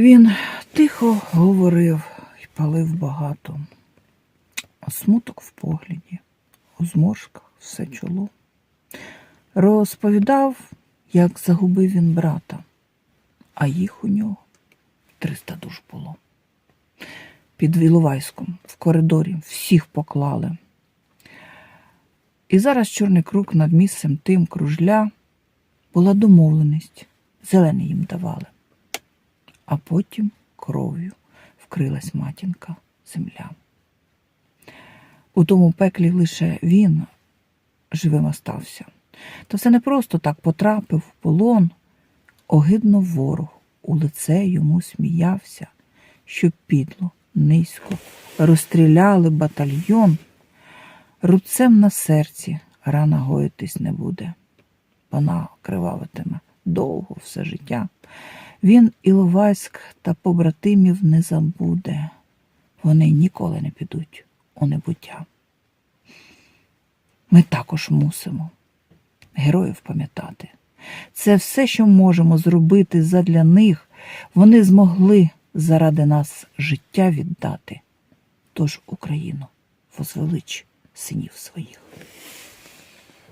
Він тихо говорив і палив багато. Смуток в погляді, у зморшках все чоло. Розповідав, як загубив він брата, а їх у нього триста душ було. Під Віловайськом в коридорі всіх поклали. І зараз чорний круг над місцем тим кружля була домовленість, зелений їм давали. А потім кров'ю вкрилась матінка земля. У тому пеклі лише він живим остався. Та все не просто так потрапив в полон. Огидно ворог у лице йому сміявся, що підло, низько розстріляли батальйон. Рубцем на серці рана гоїтись не буде. Вона кривавитиме довго все життя. Він Іловайськ та побратимів не забуде. Вони ніколи не підуть у небуття. Ми також мусимо героїв пам'ятати. Це все, що можемо зробити задля них. Вони змогли заради нас життя віддати. Тож Україну возвелич синів своїх.